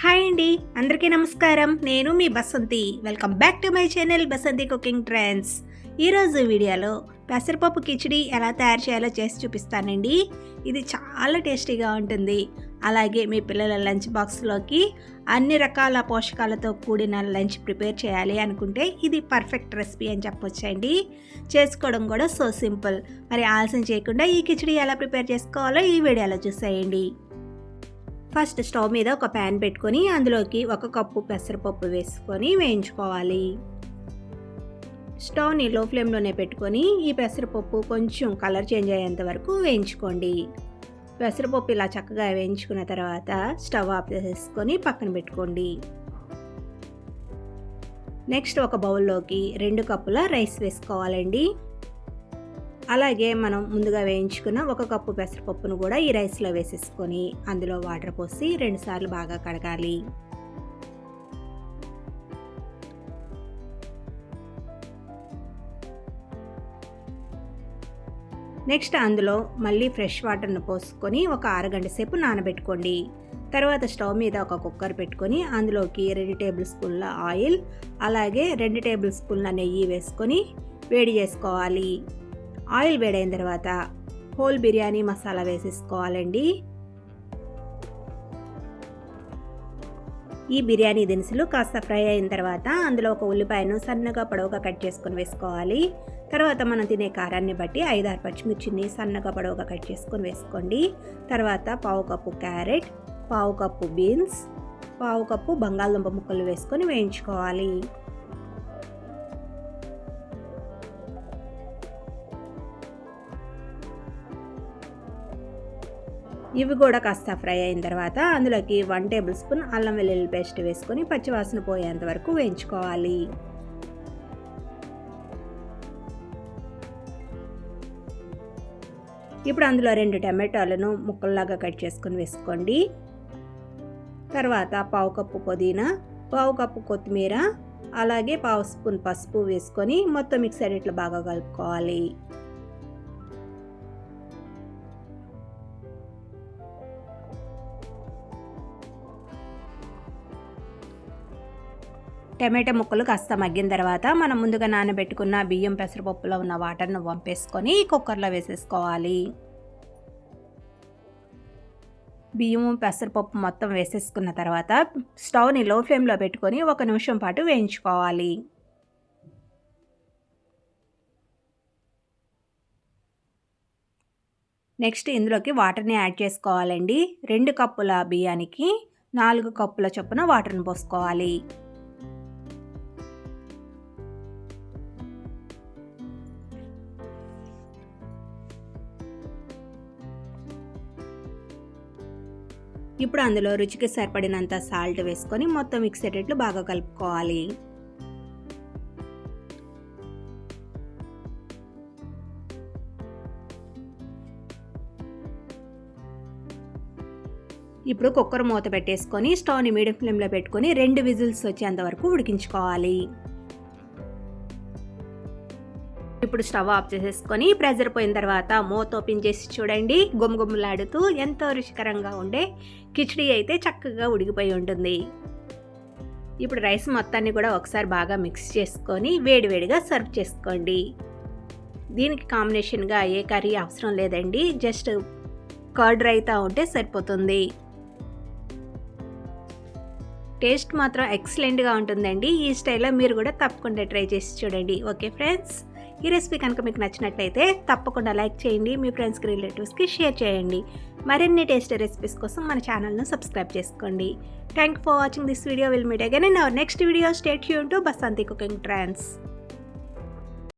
Hi అండి అందరికీ నమస్కారం. నేను మీ Basanti. Welcome back to my channel Basanti cooking trends ఈరోజు వీడియోలో పెసరపప్పు కిచిడి ఎలా తయారు చేయాలో చేసి చూపిస్తానండి. ఇది చాలా టేస్టీగా ఉంటుంది. అలాగే మీ పిల్లల లంచ్ బాక్స్లోకి అన్ని రకాల పోషకాలతో కూడిన లంచ్ ప్రిపేర్ చేయాలి అనుకుంటే ఇది పర్ఫెక్ట్ రెసిపీ అని చెప్పొచ్చండి. చేసుకోవడం కూడా సో సింపుల్. మరి ఆలస్యం చేయకుండా ఈ కిచిడి ఎలా ప్రిపేర్ చేసుకోవాలో ఈ వీడియోలో చూసేయండి. ఫస్ట్ స్టవ్ మీద ఒక ప్యాన్ పెట్టుకొని అందులోకి ఒక కప్పు పెసరపప్పు వేసుకొని వేయించుకోవాలి. స్టవ్ని లో ఫ్లేమ్లోనే పెట్టుకొని ఈ పెసరపప్పు కొంచెం కలర్ చేంజ్ అయ్యేంత వరకు వేయించుకోండి. పెసరపప్పు ఇలా చక్కగా వేయించుకున్న తర్వాత స్టవ్ ఆఫ్ చేసుకొని పక్కన పెట్టుకోండి. నెక్స్ట్ ఒక బౌల్లోకి రెండు కప్పుల రైస్ వేసుకోవాలండి. అలాగే మనం ముందుగా వేయించుకున్న ఒక కప్పు పెసరపప్పును కూడా ఈ రైస్లో వేసేసుకొని అందులో వాటర్ పోసి రెండుసార్లు బాగా కడగాలి. నెక్స్ట్ అందులో మళ్ళీ ఫ్రెష్ వాటర్ను పోసుకొని ఒక అరగంట సేపు నానబెట్టుకోండి. తర్వాత స్టవ్ మీద ఒక కుక్కర్ పెట్టుకొని అందులోకి రెండు టేబుల్ స్పూన్ల ఆయిల్ అలాగే రెండు టేబుల్ స్పూన్ల నెయ్యి వేసుకొని వేడి చేసుకోవాలి. ఆయిల్ వేడైన తర్వాత హోల్ బిర్యానీ మసాలా వేసేసుకోవాలండి. ఈ బిర్యానీ దినుసులు కాస్త ఫ్రై అయిన తర్వాత అందులో ఒక ఉల్లిపాయను సన్నగా పొడవుగా కట్ చేసుకొని వేసుకోవాలి. తర్వాత మనం తినే కారాన్ని బట్టి ఐదారు పచ్చిమిర్చిని సన్నగా పొడవుగా కట్ చేసుకొని వేసుకోండి. తర్వాత పావు కప్పు క్యారెట్ పావు కప్పు బీన్స్ పావు కప్పు బంగాళదుంప ముక్కలు వేసుకొని వేయించుకోవాలి. ఇవి కూడా కాస్త ఫ్రై అయిన తర్వాత అందులోకి వన్ టేబుల్ స్పూన్ అల్లం వెల్లుల్లి పేస్ట్ వేసుకొని పచ్చివాసన పోయేంత వరకు వేయించుకోవాలి. ఇప్పుడు అందులో రెండు టమాటాలను ముక్కల్లాగా కట్ చేసుకొని వేసుకోండి. తర్వాత పావు కప్పు పుదీనా పావు కప్పు కొత్తిమీర అలాగే పావు స్పూన్ పసుపు వేసుకొని మొత్తం మిక్సర్ ఇట్లా బాగా కలుపుకోవాలి. టమాటా ముక్కలు కాస్త మగ్గిన తర్వాత మనం ముందుగా నానబెట్టుకున్న బియ్యం పెసరపప్పులో ఉన్న వాటర్ను వంపేసుకొని కుక్కర్లో వేసేసుకోవాలి. బియ్యం పెసరపప్పు మొత్తం వేసేసుకున్న తర్వాత స్టవ్ని లో ఫ్లేమ్లో పెట్టుకొని ఒక నిమిషం పాటు వేయించుకోవాలి. నెక్స్ట్ ఇందులోకి వాటర్ని యాడ్ చేసుకోవాలండి. రెండు కప్పుల బియ్యానికి నాలుగు కప్పుల చొప్పున వాటర్ని పోసుకోవాలి. ఇప్పుడు అందులో రుచికి సరిపడినంత సాల్ట్ వేసుకొని మొత్తం మిక్స్ అయ్యేటట్లు బాగా కలుపుకోవాలి. ఇప్పుడు కుక్కర్ మూత పెట్టేసుకొని స్టవ్ని మీడియం ఫ్లేమ్లో పెట్టుకొని రెండు విజిల్స్ వచ్చేంత వరకు ఉడికించుకోవాలి. ఇప్పుడు స్టవ్ ఆఫ్ చేసేసుకొని ప్రెజర్ పోయిన తర్వాత మూత ఓపెన్ చేసి చూడండి. గుమగుమలాడుతూ ఎంతో రుచికరంగా ఉండే కిచడీ అయితే చక్కగా ఉడికిపోయి ఉంటుంది. ఇప్పుడు రైస్ మొత్తాన్ని కూడా ఒకసారి బాగా మిక్స్ చేసుకొని వేడివేడిగా సర్వ్ చేసుకోండి. దీనికి కాంబినేషన్గా ఏ కర్రీ అవసరం లేదండి. జస్ట్ కర్డ్ రైతా ఉంటే సరిపోతుంది. టేస్ట్ మాత్రం ఎక్సలెంట్గా ఉంటుందండి. ఈ స్టైల్లో మీరు కూడా తప్పకుండా ట్రై చేసి చూడండి. Okay friends? ఈ రెసిపీ కనుక మీకు నచ్చినట్లయితే తప్పకుండా లైక్ చేయండి మీ ఫ్రెండ్స్కి రిలేటివ్స్కి షేర్ చేయండి. మరిన్ని టేస్ట్ రెసిపీస్ కోసం మన ఛానల్ను సబ్స్క్రైబ్ చేసుకోండి. Thank for watching this video will meet again in our next video stay you to Basanti cooking trans